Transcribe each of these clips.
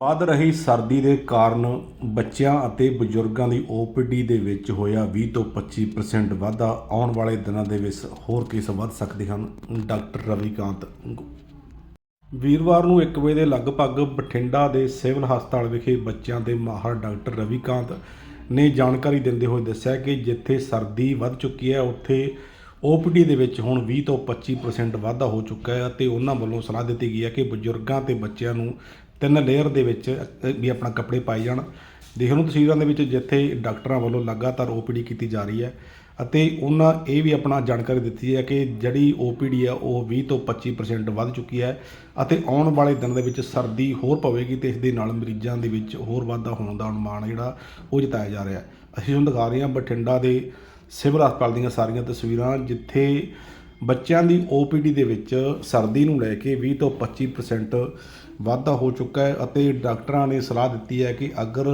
ਵੱਧ ਰਹੀ ਸਰਦੀ ਦੇ ਕਾਰਨ ਬੱਚਿਆਂ ਅਤੇ ਬਜ਼ੁਰਗਾਂ ਦੀ ਓਪੀਡੀ ਦੇ ਵਿੱਚ ਹੋਇਆ 20 ਤੋਂ 25% ਵਾਧਾ ਆਉਣ ਵਾਲੇ ਦਿਨਾਂ ਦੇ ਵਿੱਚ ਹੋਰ ਕੇਸ ਵੱਧ ਸਕਦੇ ਹਨ। ਡਾਕਟਰ ਰਵੀਕਾਂਤ ਵੀਰਵਾਰ ਨੂੰ 1 ਵਜੇ ਦੇ ਲਗਭਗ ਬਠਿੰਡਾ ਦੇ ਸਿਵਲ ਹਸਪਤਾਲ ਵਿਖੇ ਬੱਚਿਆਂ ਦੇ ਮਾਹਰ ਡਾਕਟਰ ਰਵੀਕਾਂਤ ਨੇ ਜਾਣਕਾਰੀ ਦਿੰਦੇ ਹੋਏ ਦੱਸਿਆ ਕਿ ਜਿੱਥੇ ਸਰਦੀ ਵੱਧ ਚੁੱਕੀ ਹੈ, ਉੱਥੇ ਓਪੀਡੀ ਦੇ ਵਿੱਚ ਹੁਣ 20 ਤੋਂ 25% ਵਾਧਾ ਹੋ ਚੁੱਕਾ ਹੈ ਅਤੇ ਉਹਨਾਂ ਵੱਲੋਂ ਸਲਾਹ ਦਿੱਤੀ ਗਈ ਹੈ ਕਿ ਬਜ਼ੁਰਗਾਂ ਤੇ ਬੱਚਿਆਂ ਨੂੰ ਤਿੰਨ ਲੇਅਰ ਦੇ ਵਿੱਚ ਵੀ ਆਪਣਾ ਕੱਪੜੇ ਪਾਏ ਜਾਣ। ਦੇਖ ਲਓ ਤਸਵੀਰਾਂ ਦੇ ਵਿੱਚ ਜਿੱਥੇ ਡਾਕਟਰਾਂ ਵੱਲੋਂ ਲਗਾਤਾਰ ਓਪੀਡੀ ਕੀਤੀ ਜਾ ਰਹੀ ਹੈ ਅਤੇ ਉਹਨਾਂ ਇਹ ਵੀ ਆਪਣਾ ਜਾਣਕਾਰੀ ਦਿੱਤੀ ਹੈ ਕਿ ਜਿਹੜੀ ਓਪੀਡੀ ਆ ਉਹ 20 ਤੋਂ 25% ਵੱਧ ਚੁੱਕੀ ਹੈ ਅਤੇ ਆਉਣ ਵਾਲੇ ਦਿਨ ਦੇ ਵਿੱਚ ਸਰਦੀ ਹੋਰ ਪਵੇਗੀ ਤੇ ਇਸ ਦੇ ਨਾਲ ਮਰੀਜ਼ਾਂ ਦੇ ਵਿੱਚ ਹੋਰ ਵਾਧਾ ਹੋਣ ਦਾ ਅਨੁਮਾਨ ਜਿਹੜਾ ਉਹ ਜਤਾਇਆ ਜਾ ਰਿਹਾ ਅਸੀਂ ਤੁਹਾਨੂੰ ਦਿਖਾ ਰਹੇ ਹਾਂ ਬਠਿੰਡਾ ਦੇ ਸਿਵਲ ਹਸਪਤਾਲ ਦੀਆਂ ਸਾਰੀਆਂ ਤਸਵੀਰਾਂ, ਜਿੱਥੇ ਬੱਚਿਆਂ ਦੀ ਓਪੀਡੀ ਦੇ ਵਿੱਚ ਸਰਦੀ ਨੂੰ ਲੈ ਕੇ 20 ਤੋਂ 25% ਵਾਧਾ ਹੋ ਚੁੱਕਾ ਹੈ ਅਤੇ ਡਾਕਟਰਾਂ ਨੇ ਸਲਾਹ ਦਿੱਤੀ ਹੈ ਕਿ ਅਗਰ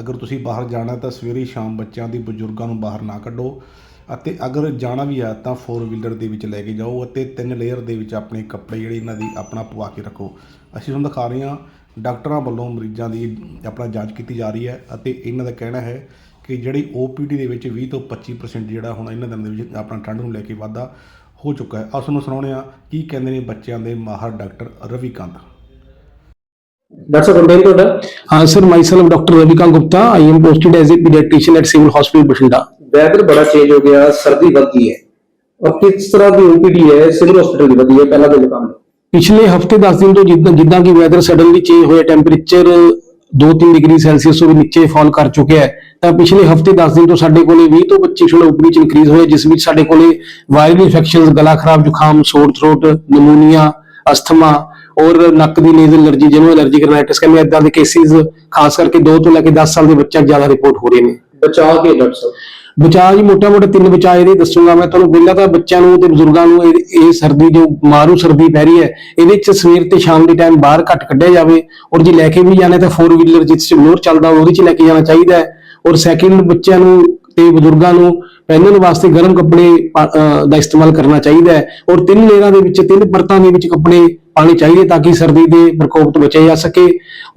ਅਗਰ ਤੁਸੀਂ ਬਾਹਰ ਜਾਣਾ ਤਾਂ ਸਵੇਰੇ ਸ਼ਾਮ ਬੱਚਿਆਂ ਦੀ ਬਜ਼ੁਰਗਾਂ ਨੂੰ ਬਾਹਰ ਨਾ ਕੱਢੋ ਅਤੇ ਅਗਰ ਜਾਣਾ ਵੀ ਹੈ ਤਾਂ 4 ਵੀਲਰ ਦੇ ਵਿੱਚ ਲੈ ਕੇ ਜਾਓ ਅਤੇ ਤਿੰਨ ਲੇਅਰ ਦੇ ਵਿੱਚ ਆਪਣੇ ਕੱਪੜੇ ਜਿਹੜੇ ਇਹਨਾਂ ਦੀ ਆਪਣਾ ਪਵਾ ਕੇ ਰੱਖੋ। ਅਸੀਂ ਤੁਹਾਨੂੰ ਦਿਖਾ ਰਹੇ ਹਾਂ, ਡਾਕਟਰਾਂ ਵੱਲੋਂ ਮਰੀਜ਼ਾਂ ਦੀ ਆਪਣਾ ਜਾਂਚ ਕੀਤੀ ਜਾ ਰਹੀ ਹੈ ਅਤੇ ਇਹਨਾਂ ਦਾ ਕਹਿਣਾ ਹੈ ਕਿ ਜਿਹੜੀ OPD ਦੇ ਵਿੱਚ 20 ਤੋਂ 25% ਜਿਹੜਾ ਹੁਣ ਇਹਨਾਂ ਦਿਨਾਂ ਦੇ ਵਿੱਚ ਆਪਣਾ ਠੰਡ ਨੂੰ ਲੈ ਕੇ ਵਾਧਾ ਹੋ ਚੁੱਕਾ ਹੈ। ਆਸ ਨੂੰ ਸੁਣਾਉਂਦੇ ਹਾਂ ਕੀ ਕਹਿੰਦੇ ਨੇ ਬੱਚਿਆਂ ਦੇ ਮਾਹਰ ਡਾਕਟਰ ਰਵੀਕਾਂਤ ਡਾਕਟਰ ਸਾਹਿਬ ਕੰਪੇਨ ਤੁਹਾਡਾ Uh, sir, myself Dr. Ravikant Gupta. I am posted as a pediatrician at Civil Hospital Bashinda. Weather ਬੜਾ ਚੇਂਜ ਹੋ ਗਿਆ ਸਰਦੀ ਵੱਧ ਗਈ ਹੈ ਔਰ ਕਿਸ ਤਰ੍ਹਾਂ ਦੀ ਓਪੀਡੀ ਹੈ ਸਿਵਲ ਹਸਪੀਟਲ ਦੀ ਵਧੀ ਹੈ ਪਹਿਲਾਂ ਦੇ ਮੁਕਾਬਲੇ ਪਿਛਲੇ ਹਫ਼ਤੇ 10 ਦਿਨ ਤੋਂ ਜਿੱਦਾਂ ਜਿੱਦਾਂ ਕਿ ਵੈਦਰ ਸਡਨਲੀ ਚੇਂਜ ਹੋਇਆ ਟੈਂਪਰੇਚਰ 2-3 ਡਿਗਰੀ ਸੈਲਸੀਅਸ ਤੋਂ ਵੀ ਨੀਚੇ ਫਾਲ ਕਰ ਚੁੱਕਿਆ ਹੈ ਤਾਂ ਪਿਛਲੇ ਹਫ਼ਤੇ 10 ਦਿਨ ਤੋਂ ਸਾਡੇ ਕੋਲੇ 20 ਤੋਂ 25 ਉਪਰੀ ਚ ਇਨਕਰੀਜ਼ ਹੋਇਆ ਜਿਸ ਵਿੱਚ ਸਾਡੇ ਕੋਲੇ ਵਾਇਰਲ ਇਨਫੈਕਸ਼ਨਸ ਗਲਾ ਖਰਾਬ ਜ਼ੁਕਾਮ ਸੋਰ ਥਰੋਟ ਨਮੂਨੀਆ ਅਸਥਮਾ ਔਰ ਨੱਕ ਦੀ ਨੇਜ਼ਲ ਅਲਰਜੀ ਜਿਹਨੂੰ ਐਲਰਜੀ ਰਨਾਈਟਿਸ ਕਹਿੰਦੇ ਇਦਾਂ ਦੇ ਕੇਸਿਸ ਖਾਸ ਕਰਕੇ 2 ਤੋਂ ਲੈ ਕੇ 10 ਸਾਲ ਦੇ ਬੱਚਿਆਂ ਜ਼ਿਆਦਾ ਰਿਪੋਰਟ ਹੋ ਰਹੇ ਨੇ। ਬਚਾਅ ਕੇ ਡਾਕਟਰ ਸਾਹਿਬ? ਬਚਾਅ ਜੀ ਮੋਟਾ ਮੋਟਾ ਤਿੰਨ ਬਚਾਅ ਇਹਦੇ ਦੱਸੂਗਾ ਮੈਂ ਤੁਹਾਨੂੰ। ਪਹਿਲਾਂ ਤਾਂ ਬੱਚਿਆਂ ਨੂੰ ਤੇ ਬਜ਼ੁਰਗਾਂ ਨੂੰ ਇਹ ਸਰਦੀ ਜੋ ਮਾਰੂ ਸਰਦੀ ਪੈ ਰਹੀ ਹੈ ਇਹਦੇ ਚ ਸਵੇਰ ਤੇ ਸ਼ਾਮ ਦੇ ਟਾਈਮ ਬਾਹਰ ਘੱਟ ਕੱਢਿਆ ਜਾਵੇ। ਔਰ ਜੇ ਲੈ ਕੇ ਵੀ ਜਾਣਾ ਤਾਂ 4 ਵੀਲਰ ਜਿਸ ਚ ਮੋਰ ਚੱਲਦਾ ਉਹਦੇ ਚ ਲੈ ਕੇ ਜਾਣਾ ਚਾਹੀਦਾ ਹੈ। ਔਰ ਸੈਕਿੰਡ ਬੱਚਿਆਂ ਨੂੰ ਤੇ ਬਜ਼ੁਰਗਾਂ ਨੂੰ ਪਹਿਨਣ ਵਾਸਤੇ ਗਰਮ ਕੱਪੜੇ ਦਾ ਇਸਤੇਮਾਲ ਕਰਨਾ ਚਾਹੀਦਾ ਹੈ। ਔਰ ਤਿੰਨ ਲੇਅਰਾਂ ਦੇ ਵਿੱਚ ਤਿੰਨ ਪਰਤਾਂ ਦੇ ਵਿੱਚ ਕੱਪੜੇ ਪਾਣੀ ਚਾਹੀਦੇ ਤਾਂ ਕਿ ਸਰਦੀ ਦੇ ਪ੍ਰਕੋਪ ਤੋਂ ਬਚਿਆ ਜਾ ਸਕੇ।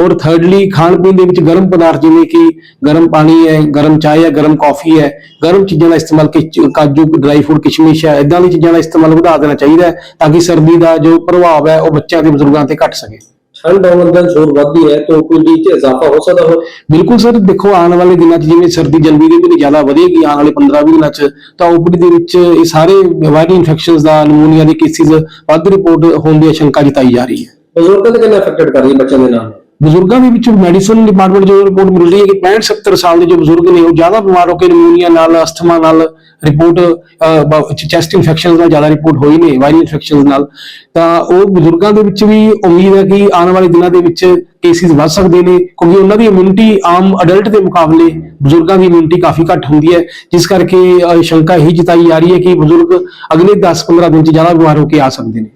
ਔਰ ਥਰਡਲੀ ਖਾਣ ਪੀਣ ਦੇ ਵਿੱਚ ਗਰਮ ਪਦਾਰਥ ਜਿਵੇਂ ਕਿ ਗਰਮ ਪਾਣੀ ਹੈ, ਗਰਮ ਚਾਹ ਹੈ, ਗਰਮ ਕਾਫੀ ਹੈ, ਗਰਮ ਚੀਜ਼ਾਂ ਦਾ ਇਸਤੇਮਾਲ ਕਿ- ਕਾਜੂ ਡਰਾਈ ਫਰੂਟ ਕਿਸ਼ਮਿਸ਼ ਹੈ ਇਦਾਂ ਦੀ ਚੀਜ਼ਾਂ ਦਾ ਇਸਤੇਮਾਲ ਵਧਾ ਦੇਣਾ ਚਾਹੀਦਾ ਹੈ ਤਾਂ ਕਿ ਸਰਦੀ ਦਾ ਜੋ ਪ੍ਰਭਾਵ ਹੈ ਉਹ ਬੱਚਿਆਂ ਤੇ ਬਜ਼ੁਰਗਾਂ ਤੇ ਘਟ ਸਕੇ। ਠੰਡ ਆਉਣ ਦਾ ਜ਼ੋਰ ਵੱਧਦੀ ਹੈ ਤਾਂ ਓਪੀਡੀ 'ਚ ਇਜ਼ਾਫਾ ਹੋ ਸਕਦਾ ਹੋ ਬਿਲਕੁਲ ਸਰ ਦੇਖੋ ਆਉਣ ਵਾਲੇ ਦਿਨਾਂ 'ਚ ਜਿਵੇਂ ਸਰਦੀ ਜਨਵਰੀ ਦੇ ਮਹੀਨੇ ਜ਼ਿਆਦਾ ਵਧੇਗੀ ਆਉਣ ਵਾਲੇ 15-20 ਦਿਨਾਂ 'ਚ ਤਾਂ ਓਪੀਡੀ ਦੇ ਵਿੱਚ ਇਹ ਸਾਰੇ ਵਾਇਰਲ ਇਨਫੈਕਸ਼ਨਸ ਦਾ ਨਮੂਨੀਆ ਦੇ ਕੇਸਿਸ ਵੱਧ ਰਿਪੋਰਟ ਹੋਣ ਦੀ ਆਸ਼ੰਕਾ ਜਤਾਈ ਜਾ ਰਹੀ ਹੈ। ਬਜ਼ੁਰਗਾਂ ਤੇ ਕਿੰਨਾ ਅਫੈਕਟਡ ਕਰ ਰਹੀ ਹੈ ਬੱਚਿਆਂ ਦੇ ਨਾਲ? ਬਜ਼ੁਰਗਾਂ ਦੇ ਵਿੱਚ ਮੈਡੀਸਨ ਡਿਪਾਰਟਮੈਂਟ ਜੋ ਰਿਪੋਰਟ ਮਿਲ ਰਹੀ ਹੈ ਕਿ 65 70 ਸਾਲ ਦੇ ਜੋ ਬਜ਼ੁਰਗ ਨੇ ਉਹ ਜ਼ਿਆਦਾ ਬਿਮਾਰ ਹੋ ਕੇ ਨਮੂਨੀਆ ਨਾਲ ਅਸਥਮਾ ਨਾਲ ਰਿਪੋਰਟ ਚੈਸਟ ਇਨਫੈਕਸ਼ਨ ਨਾਲ ਜ਼ਿਆਦਾ ਰਿਪੋਰਟ ਹੋਈ ਨੇ ਵਾਇਰਲ ਇਨਫੈਕਸ਼ਨ ਨਾਲ। ਤਾਂ ਉਹ ਬਜ਼ੁਰਗਾਂ ਦੇ ਵਿੱਚ ਵੀ ਉਮੀਦ ਹੈ ਕਿ ਆਉਣ ਵਾਲੇ ਦਿਨਾਂ ਦੇ ਵਿੱਚ ਕੇਸਿਸ ਵੱਧ ਸਕਦੇ ਨੇ, ਕਿਉਂਕਿ ਉਹਨਾਂ ਦੀ ਇਮਿਊਨਿਟੀ ਆਮ ਅਡਲਟ ਦੇ ਮੁਕਾਬਲੇ ਬਜ਼ੁਰਗਾਂ ਦੀ ਇਮਿਊਨਿਟੀ ਕਾਫੀ ਘੱਟ ਹੁੰਦੀ ਹੈ। ਜਿਸ ਕਰਕੇ ਸ਼ੰਕਾ ਇਹੀ ਜਤਾਈ ਜਾ ਰਹੀ ਹੈ ਕਿ ਬਜ਼ੁਰਗ ਅਗਲੇ 10-15 ਦਿਨ ਚ ਜ਼ਿਆਦਾ ਬਿਮਾਰ ਹੋ ਕੇ ਆ ਸਕਦੇ ਨੇ।